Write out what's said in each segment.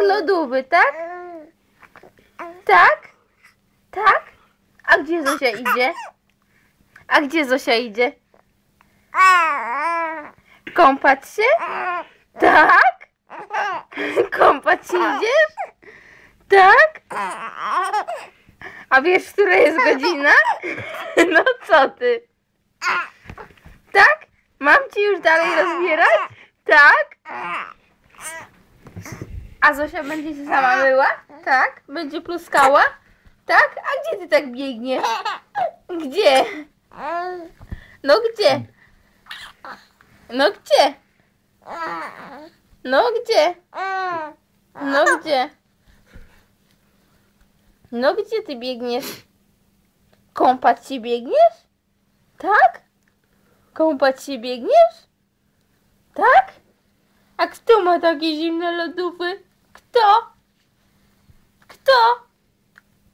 lodówy, tak? Tak? Tak? A gdzie Zosia idzie? A gdzie Zosia idzie? Kąpać się? Tak? Kąpać się idziesz? Tak? A wiesz, która jest godzina? No co ty? Tak? Mam ci już dalej rozbierać? Tak? A Zosia będzie się sama myła? Tak? Będzie pluskała? Tak? A gdzie ty tak biegniesz? Gdzie? No gdzie? No gdzie? No gdzie? No gdzie? No gdzie ty biegniesz? Kąpać się biegniesz? Tak? Kąpać się biegniesz? Tak? A kto ma takie zimne lodówy? Kto? Kto?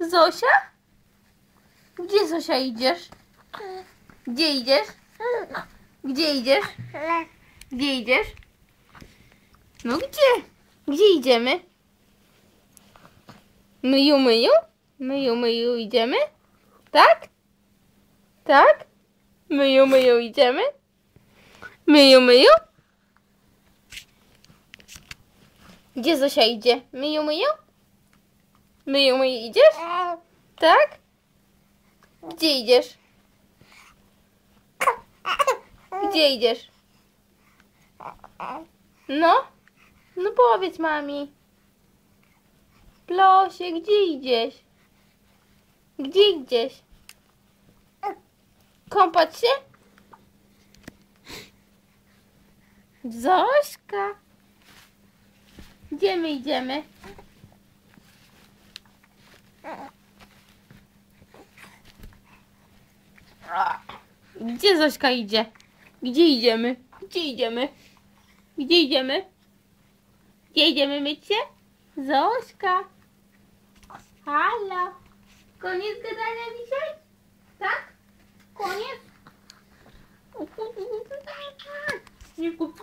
Zosia? Gdzie Zosia idziesz? Gdzie idziesz? Gdzie idziesz? Gdzie idziesz? No gdzie? Gdzie idziemy? Myju, myju? Myju, myju idziemy? Tak? Tak? Myju, myju idziemy? Myju, myju? Gdzie Zosia idzie? Myju, myju? Myju, myju idziesz? Tak? Gdzie idziesz? Gdzie idziesz? No? No powiedz mami. Plosie, gdzie idziesz? Gdzie idziesz? Kąpać się? Zośka. Gdzie my idziemy? Gdzie Zośka idzie? Gdzie idziemy? Gdzie idziemy? Gdzie idziemy? Gdzie idziemy myć się? Zośka. Halo. Koniec gadania dzisiaj? Tak? Koniec? Nie kup-